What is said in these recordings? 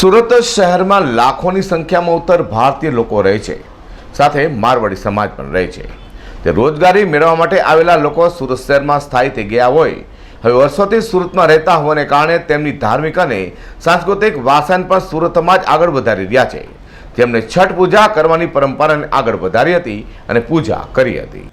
સુરત શહેરમાં લાખોની સંખ્યામાં ઉત્તર ભારતીય લોકો રહે છે. સાથે મારવાડી સમાજ પણ રહે છે. તે રોજગારી મેળવવા માટે આવેલા લોકો સુરત શહેરમાં સ્થાયી થઈ ગયા હોય. હવે વર્ષોથી સુરતમાં રહેતા હોવાને કારણે તેમની ધાર્મિક અને સાંસ્કૃતિક વાસન પણ સુરતમાં જ આગળ વધારી રહ્યા છે. તેમણે છઠ પૂજા કરવાની પરંપરાને આગળ વધારી હતી અને પૂજા કરી હતી.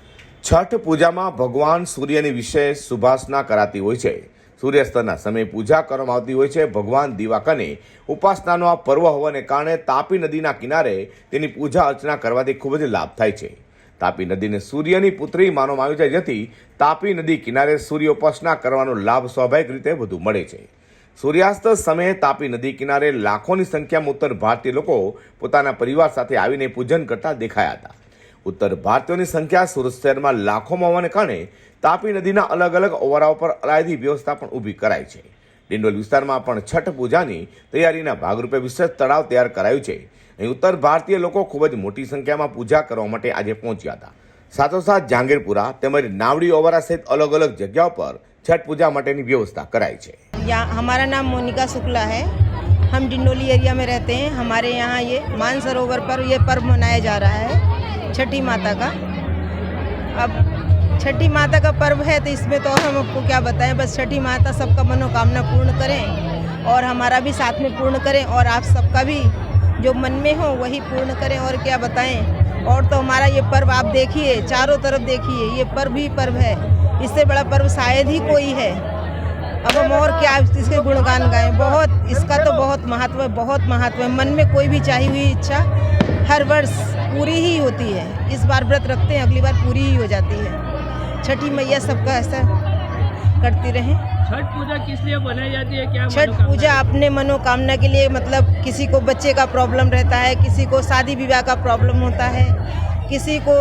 છઠ પૂજામાં ભગવાન સૂર્યની વિશેષ સુભાસના કરાતી હોય છે. સૂર્યાસ્તના સમયે પૂજા કરવામાં આવતી હોય છે. ભગવાન દિવાકને ઉપાસનાનો આ પર્વ હોવાને કારણે તાપી નદીના કિનારે તેની પૂજા અર્ચના કરવાથી ખૂબ જ લાભ થાય છે. તાપી નદીને સૂર્યની પુત્રી માનવામાં આવી છે જેથી તાપી નદી કિનારે સૂર્ય ઉપાસના કરવાનો લાભ સ્વાભાવિક રીતે વધુ મળે છે. સૂર્યાસ્ત સમયે તાપી નદી કિનારે લાખોની સંખ્યામાં ઉત્તર ભારતીય લોકો પોતાના પરિવાર સાથે આવીને પૂજન કરતા દેખાયા હતા. ઉત્તર ભારતીયોની સંખ્યા સુરત શહેરમાં લાખોમાં હોવાને કારણે તાપી નદીના અલગ અલગ ઓવરાઓ પર અલાયદી વ્યવસ્થા પણ ઊભી કરાઈ છે ડિંડોલ વિસ્તારમાં પણ છઠ પૂજાની તૈયારીના ભાગરૂપે વિશેષ તળાવ તૈયાર કરાયું છે અહીં ઉત્તર ભારતીય લોકો ખૂબ જ મોટી સંખ્યામાં પૂજા કરવા માટે આજે પહોંચ્યા હતા સાથોસાથ જહાંગીરપુરા તેમજ નાવડી ઓવરા સહિત અલગ અલગ જગ્યાઓ પર છઠ પૂજા માટેની વ્યવસ્થા કરાઈ છે यहाँ हमारा नाम मोनिका शुक्ला है हम डिंडोली एरिया में रहते हैं हमारे यहाँ ये मानसरोवर पर ये पर्व मनाया जा रहा है छठी माता का। अब छठी माता का पर्व है तो इसमें तो हम आपको क्या बताएँ, बस छठी माता सबका मनोकामना पूर्ण करें और हमारा भी साथ में पूर्ण करें और आप सबका भी जो मन में हो, वही पूर्ण करें और क्या बताएँ। और तो हमारा ये पर्व आप देखिए, चारों तरफ़ देखिए, ये पर्व ही पर्व है। इससे बड़ा पर्व शायद ही कोई है। अब हम और क्या इसके गुणगान गाएँ। बहुत, इसका तो बहुत महत्व है, बहुत महत्व है। मन में कोई भी चाही हुई इच्छा हर वर्ष पूरी ही होती है। इस बार व्रत रखते हैं अगली बार पूरी ही हो जाती है। छठी मैया सबका ऐसा करती रहें। छठ पूजा किस लिए बनाई जाती है? क्या छठ पूजा अपने मनोकामना के लिए मतलब किसी को बच्चे का प्रॉब्लम रहता है किसी को शादी विवाह का प्रॉब्लम होता है किसी को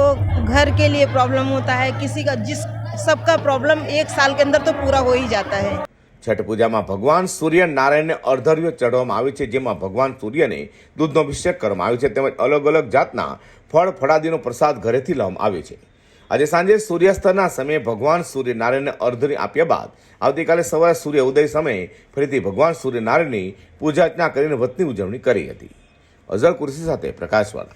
घर के लिए प्रॉब्लम होता है किसी का जिस सबका प्रॉब्लम एक साल के अंदर तो पूरा हो ही जाता है। છઠ પૂજામાં ભગવાન સૂર્ય નારાયણને અર્ધર્ય ચઢવામાં આવે છે, જેમાં ભગવાન સૂર્યને દૂધનો અભિષેક કરવામાં આવે છે, તેમજ અલગ અલગ જાતના ફળ ફળાદીનો પ્રસાદ ઘરેથી લાવવામાં આવે છે. આજે સાંજે સૂર્યાસ્તના સમયે ભગવાન સૂર્યનારાયણને અર્ધરી આપ્યા બાદ આવતીકાલે સવારે સૂર્ય ઉદય સમયે ફરીથી ભગવાન સૂર્યનારાયણની પૂજા અર્ચના કરીને વ્રતની ઉજવણી કરી હતી. અઝર કુર્સી સાથે પ્રકાશવાળા